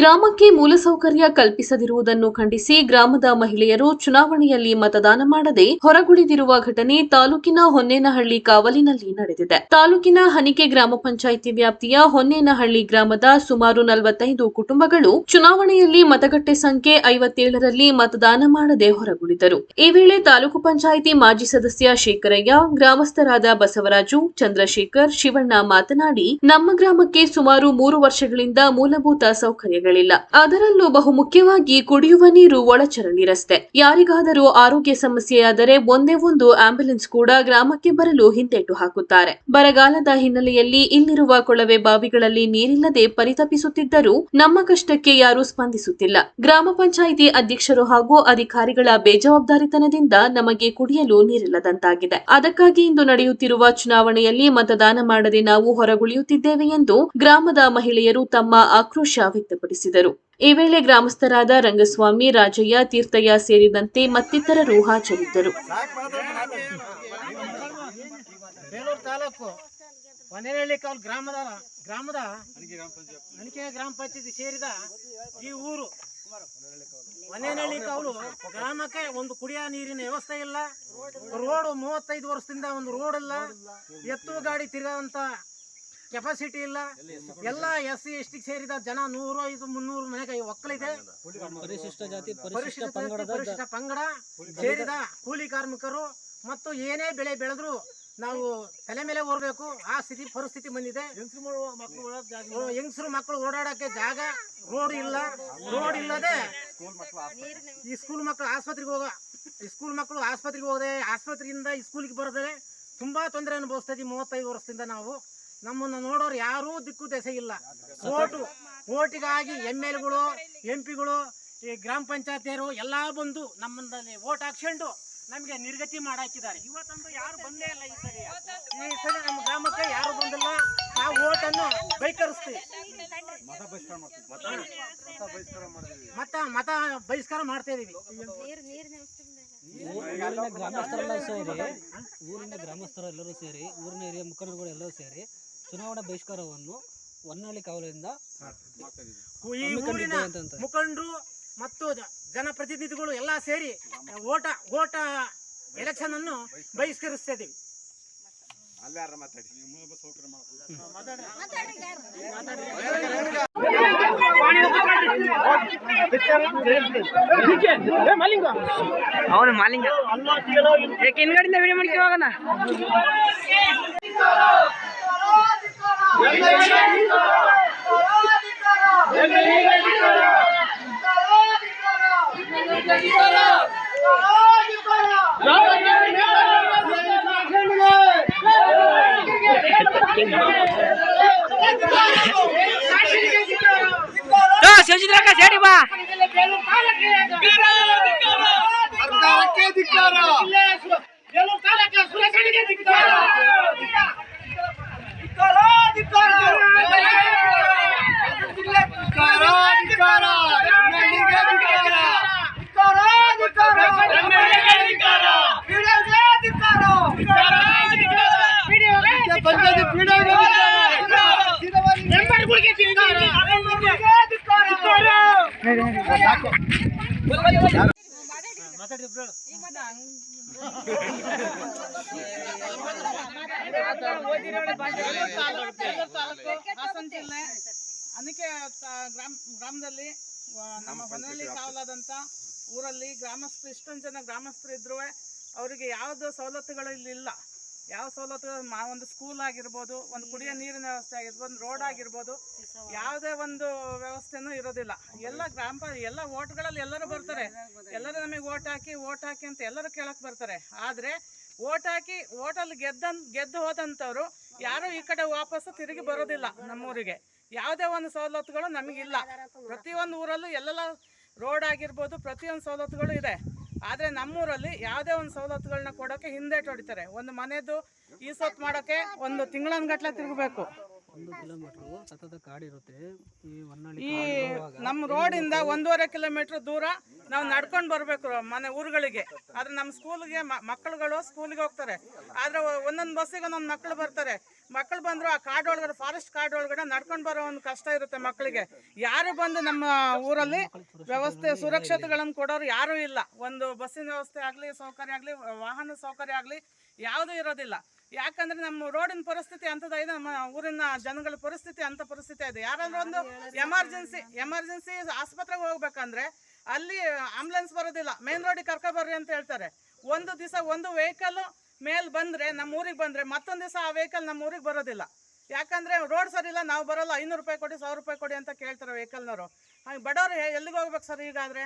ಗ್ರಾಮಕ್ಕೆ ಮೂಲಸೌಕರ್ಯ ಕಲ್ಪಿಸದಿರುವುದನ್ನು ಖಂಡಿಸಿ ಗ್ರಾಮದ ಮಹಿಳೆಯರು ಚುನಾವಣೆಯಲ್ಲಿ ಮತದಾನ ಮಾಡದೆ ಹೊರಗುಳಿದಿರುವ ಘಟನೆ ತಾಲೂಕಿನ ಹೊನ್ನೇನಹಳ್ಳಿ ಕಾವಲಿನಲ್ಲಿ ನಡೆದಿದೆ. ತಾಲೂಕಿನ ಹನಿಕೆ ಗ್ರಾಮ ಪಂಚಾಯಿತಿ ವ್ಯಾಪ್ತಿಯ ಹೊನ್ನೇನಹಳ್ಳಿ ಗ್ರಾಮದ ಸುಮಾರು ನಲವತ್ತೈದು ಕುಟುಂಬಗಳು ಚುನಾವಣೆಯಲ್ಲಿ ಮತಗಟ್ಟೆ ಸಂಖ್ಯೆ ಐವತ್ತೇಳರಲ್ಲಿ ಮತದಾನ ಮಾಡದೆ ಹೊರಗುಳಿದರು. ಈ ವೇಳೆ ತಾಲೂಕು ಪಂಚಾಯಿತಿ ಮಾಜಿ ಸದಸ್ಯ ಶೇಖರಯ್ಯ, ಗ್ರಾಮಸ್ಥರಾದ ಬಸವರಾಜು, ಚಂದ್ರಶೇಖರ್, ಶಿವಣ್ಣ ಮಾತನಾಡಿ, ನಮ್ಮ ಗ್ರಾಮಕ್ಕೆ ಸುಮಾರು ಮೂರು ವರ್ಷಗಳಿಂದ ಮೂಲಭೂತ ಸೌಕರ್ಯಗಳಿಲ್ಲ ಅದರಲ್ಲೂ ಬಹುಮುಖ್ಯವಾಗಿ ಕುಡಿಯುವ ನೀರು ಒಳಚರಂಡಿ ರಸ್ತೆ. ಯಾರಿಗಾದರೂ ಆರೋಗ್ಯ ಸಮಸ್ಯೆಯಾದರೆ ಒಂದೇ ಒಂದು ಆಂಬ್ಯುಲೆನ್ಸ್ ಕೂಡ ಗ್ರಾಮಕ್ಕೆ ಬರಲು ಹಿಂದೇಟು ಹಾಕುತ್ತಾರೆ. ಬರಗಾಲದ ಹಿನ್ನೆಲೆಯಲ್ಲಿ ಇಲ್ಲಿರುವ ಕೊಳವೆ ಬಾವಿಗಳಲ್ಲಿ ನೀರಿಲ್ಲದೆ ಪರಿತಪಿಸುತ್ತಿದ್ದರೂ ನಮ್ಮ ಕಷ್ಟಕ್ಕೆ ಯಾರೂ ಸ್ಪಂದಿಸುತ್ತಿಲ್ಲ. ಗ್ರಾಮ ಪಂಚಾಯಿತಿ ಅಧ್ಯಕ್ಷರು ಹಾಗೂ ಅಧಿಕಾರಿಗಳ ಬೇಜವಾಬ್ದಾರಿತನದಿಂದ ನಮಗೆ ಕುಡಿಯಲು ನೀರಿಲ್ಲದಂತಾಗಿದೆ. ಅದಕ್ಕಾಗಿ ಇಂದು ನಡೆಯುತ್ತಿರುವ ಚುನಾವಣೆಯಲ್ಲಿ ಮತದಾನ ಮಾಡದೆ ನಾವು ಹೊರಗುಳಿಯುತ್ತಿದ್ದೇವೆ ಎಂದು ಗ್ರಾಮದ ಮಹಿಳೆಯರು ತಮ್ಮ ಆಕ್ರೋಶ ವ್ಯಕ್ತಪಡಿಸಿದರು ಈ ವೇಳೆ ಗ್ರಾಮಸ್ಥರಾದ ರಂಗಸ್ವಾಮಿ, ರಾಜಯ್ಯ, ತೀರ್ಥಯ್ಯ ಸೇರಿದಂತೆ ಮತ್ತಿತರರು ಹಾಜರಿದ್ದರು. ಮನೆಯಲ್ಲಿ ಗ್ರಾಮದ ಗ್ರಾಮದ ಅಣಿಕೆ ಗ್ರಾಮ ಪಂಚಾಯತಿ ಸೇರಿದ ಈ ಊರು ಮನೆಯಲ್ಲಿ ಕಾವಲು ಗ್ರಾಮಕ್ಕೆ ಒಂದು ಕುಡಿಯ ನೀರಿನ ವ್ಯವಸ್ಥೆ ಇಲ್ಲ. ರೋಡ್ ಮೂವತ್ತೈದು ವರ್ಷದಿಂದ ಒಂದು ರೋಡ್ ಇಲ್ಲ. ಎತ್ತು ಗಾಡಿ ತಿರುಗುವಂತ ಕೆಪಾಸಿಟಿ ಇಲ್ಲ. ಎಲ್ಲ ಎಸ್ ಸಿ ಎಸ್ ಟಿ ಸೇರಿದ ಜನ ನೂರು ಐದು ಮುನ್ನೂರು ಮನೆಗೆ ಒಕ್ಕಲಿದೆ. ಪರಿಶಿಷ್ಟ ಜಾತಿ ಪರಿಶಿಷ್ಟ ಪಂಗಡ ಸೇರಿದ ಕೂಲಿ ಕಾರ್ಮಿಕರು ಮತ್ತು ಏನೇ ಬೆಳೆ ಬೆಳೆದ್ರು ನಾವು ತಲೆ ಮೇಲೆ ಓರ್ಬೇಕು. ಆ ಸ್ಥಿತಿ ಪರಿಸ್ಥಿತಿ ಬಂದಿದೆ. ಹೆಂಗಸರು ಮಕ್ಕಳು ಓಡಾಡಕ್ಕೆ ಜಾಗ ರೋಡ್ ಇಲ್ಲ. ರೋಡ್ ಇಲ್ಲದೆ ಈ ಸ್ಕೂಲ್ ಮಕ್ಕಳು ಆಸ್ಪತ್ರೆಗೆ ಹೋಗ ಈ ಸ್ಕೂಲ್ ಮಕ್ಕಳು ಆಸ್ಪತ್ರೆಗೆ ಹೋದೆ ಆಸ್ಪತ್ರೆಯಿಂದ ಈ ಸ್ಕೂಲಿಗೆ ಬರದೆ ತುಂಬಾ ತೊಂದರೆ ಅನುಭವಿಸ್ತಾ ಇದ್ದೀವಿ ಮೂವತ್ತೈದು ವರ್ಷದಿಂದ ನಾವು. ನಮ್ಮನ್ನು ನೋಡೋರು ಯಾರೂ ದಿಕ್ಕು ದೆಸೆಯಿಲ್ಲ ಓಟು, ಓಟಿಗಾಗಿ ಎಂ ಗಳು, ಎಂ ಪಿಗಳು, ಈ ಗ್ರಾಮ ಪಂಚಾಯತಿಯರು ಎಲ್ಲ ಬಂದು ನಮ್ಮಲ್ಲಿ ಓಟ್ ಹಾಕ್ಸ್ಕೊಂಡು ನಮಗೆ ನಿರ್ಗತಿ ಮಾಡಾಕಿದ್ದಾರೆ. ಇವತ್ತಂತೂ ಯಾರು ಬಂದೇ ಇಲ್ಲ ಈ ಸರಿ. ಈ ಸರಿ ನಮ್ಮ ಗ್ರಾಮಕ್ಕೆ ಯಾರು ಬಂದಿಲ್ಲ. ನಾವು ಓಟನ್ನು ಬೈಕರಿಸ್ತೀವಿ ಮತ ಮತ ಬಹಿಷ್ಕಾರ ಮಾಡ್ತಾ ಇದೀವಿ. ಊರಿನ ಗ್ರಾಮಸ್ಥರೆಲ್ಲ ಸೇರಿ, ಊರಿನ ಗ್ರಾಮಸ್ಥರೆಲ್ಲರೂ ಸೇರಿ, ಊರಿನ ಹಿರಿಯ ಮುಖಂಡರುಗಳು ಎಲ್ಲರೂ ಸೇರಿ ಚುನಾವಣಾ ಬಹಿಷ್ಕಾರವನ್ನು ಹೊನ್ನಾಳಿ ಕಾವಲಿನಿಂದ ಈ ಊರಿನ. ಮುಖಂಡರು ಮತ್ತು ಜನಪ್ರತಿನಿಧಿಗಳು ಎಲ್ಲ ಸೇರಿ ಓಟ ಓಟ ಎಲೆಕ್ಷನ್ ಅನ್ನು ಬಹಿಷ್ಕರಿಸ್ತಾ ಇದೀವಿ ಅವನು ಮಾಲಿಂಗ. ಯಾಕೆ ಹಿಂದ್ಗಡೆಯಿಂದ video Seu de droga zero, Iba! Caralho, de cara! ತ- ಗ್ರಾಮ, ಗ್ರಾಮದಲ್ಲಿ ನಮ್ಮ ಮನೆಯಲ್ಲಿ ಕಾವಲಾದಂಥ ಊರಲ್ಲಿ ಗ್ರಾಮಸ್ಥರು ಇಷ್ಟೊಂದು ಜನ ಗ್ರಾಮಸ್ಥರು ಇದ್ರು ಅವರಿಗೆ ಯಾವ್ದು ಸವಲತ್ತುಗಳು ಇಲ್ಲಿ ಇಲ್ಲ. ಯಾವ ಸವಲತ್ತುಗಳು ಮಾ- ಒಂದು ಸ್ಕೂಲ್ ಆಗಿರ್ಬೋದು ಒಂದು ಕುಡಿಯೋ ನೀರಿನ ವ್ಯವಸ್ಥೆ ಆಗಿರ್ಬೋದು ಒಂದು ರೋಡ್ ಆಗಿರ್ಬೋದು ಯಾವುದೇ ಒಂದು ವ್ಯವಸ್ಥೆನೂ ಇರೋದಿಲ್ಲ. ಎಲ್ಲ ಗ್ರಾಮ ಎಲ್ಲ ಓಟ್ಗಳಲ್ಲಿ ಎಲ್ಲರೂ ಬರ್ತಾರೆ. ಎಲ್ಲರೂ ನಮಗೆ ಓಟ್ ಹಾಕಿ ಓಟ್ ಹಾಕಿ ಅಂತ ಎಲ್ಲರೂ ಕೇಳಕ್ಕೆ ಬರ್ತಾರೆ. ಆದರೆ ಓಟ್ ಹಾಕಿ ಓಟಲ್ಲಿ ಗೆದ್ದ ಗೆದ್ದು ಹೋದಂಥವ್ರು ಯಾರು ಈ ಕಡೆ ವಾಪಸ್ಸು ತಿರುಗಿ ಬರೋದಿಲ್ಲ ನಮ್ಮೂರಿಗೆ. ಯಾವುದೇ ಒಂದು ಸವಲತ್ತುಗಳು ನಮಗಿಲ್ಲ. ಪ್ರತಿಯೊಂದು ಊರಲ್ಲೂ ಎಲ್ಲೆಲ್ಲ ರೋಡ್ ಆಗಿರ್ಬೋದು ಪ್ರತಿಯೊಂದು ಸವಲತ್ತುಗಳು ಇದೆ. ಆದರೆ ನಮ್ಮೂರಲ್ಲಿ ಯಾವುದೇ ಒಂದು ಸವಲತ್ತುಗಳನ್ನ ಕೊಡೋಕೆ ಹಿಂದೇಟು ಹೊಡಿತಾರೆ ಒಂದು ಮನೆದು ಈ ಸೊತ್ತು ಮಾಡೋಕ್ಕೆ ಒಂದು ತಿಂಗಳನ್ಗಟ್ಲೆ ತಿರುಗಬೇಕು. ಒಂದು ಕಿಲೋಮೀಟರ್ ಸತತ ಕಾಡಿರುತ್ತೆ ಈ ನಮ್ಮ ರೋಡಿಂದ ಒಂದೂವರೆ ಕಿಲೋಮೀಟರ್ ದೂರ ನಾವು ನಡ್ಕೊಂಡು ಬರಬೇಕು ಮನೆ ಊರುಗಳಿಗೆ. ಆದ್ರೆ ನಮ್ಮ ಸ್ಕೂಲ್ಗೆ ಮಕ್ಕಳುಗಳು ಸ್ಕೂಲಿಗೆ ಹೋಗ್ತಾರೆ. ಆದ್ರೆ ಒಂದೊಂದು ಬಸ್ಸಿಗೆ ಒಂದೊಂದು ಮಕ್ಕಳು ಬರ್ತಾರೆ. ಮಕ್ಕಳು ಬಂದ್ರು ಆ ಕಾಡು ಒಳಗಡೆ ಫಾರೆಸ್ಟ್ ಕಾಡು ಒಳಗಡೆ ನಡ್ಕೊಂಡು ಬರೋ ಒಂದು ಕಷ್ಟ ಇರುತ್ತೆ ಮಕ್ಕಳಿಗೆ ಯಾರು ಬಂದು ನಮ್ಮ ಊರಲ್ಲಿ ವ್ಯವಸ್ಥೆ, ಸುರಕ್ಷತೆಗಳನ್ನು ಕೊಡೋರು ಯಾರೂ ಇಲ್ಲ. ಒಂದು ಬಸ್ಸಿನ ವ್ಯವಸ್ಥೆ ಆಗಲಿ, ಸೌಕರ್ಯ ಆಗಲಿ, ವಾಹನ ಸೌಕರ್ಯ ಆಗಲಿ ಯಾವುದೂ ಇರೋದಿಲ್ಲ. ಯಾಕಂದ್ರೆ ನಮ್ಮ ರೋಡಿನ ಪರಿಸ್ಥಿತಿ ಅಂತದ ಇದೆ, ನಮ್ಮ ಊರಿನ ಜನಗಳ ಪರಿಸ್ಥಿತಿ ಅಂತ ಪರಿಸ್ಥಿತಿ ಇದೆ. ಯಾರಾದ್ರೂ ಒಂದು ಎಮರ್ಜೆನ್ಸಿ ಎಮರ್ಜೆನ್ಸಿ ಆಸ್ಪತ್ರೆಗೆ ಹೋಗ್ಬೇಕಂದ್ರೆ ಅಲ್ಲಿ ಆಂಬುಲೆನ್ಸ್ ಬರೋದಿಲ್ಲ. ಮೇನ್ ರೋಡಿಗೆ ಕರ್ಕೊಬರ್ರಿ ಅಂತ ಹೇಳ್ತಾರೆ. ಒಂದು ದಿವಸ ಒಂದು ವೆಹಿಕಲ್ ಮೇಲ್ ಬಂದ್ರೆ ನಮ್ಮ ಊರಿಗೆ ಬಂದ್ರೆ ಮತ್ತೊಂದು ದಿವಸ ಆ ವೆಹಿಕಲ್ ನಮ್ಮ ಊರಿಗೆ ಬರೋದಿಲ್ಲ. ಯಾಕಂದ್ರೆ ರೋಡ್ ಸರಿ ಇಲ್ಲ, ನಾವು ಬರೋಲ್ಲ, ಐನೂರು ರೂಪಾಯಿ ಕೊಡಿ, ಸಾವಿರ ರೂಪಾಯಿ ಕೊಡಿ ಅಂತ ಕೇಳ್ತಾರೆ ವೆಹಿಕಲ್ನವರು ಹಾಗೆ ಬಡವರು ಎಲ್ಲಿಗೆ ಹೋಗ್ಬೇಕು ಸರ್ ಹೀಗಾದ್ರೆ?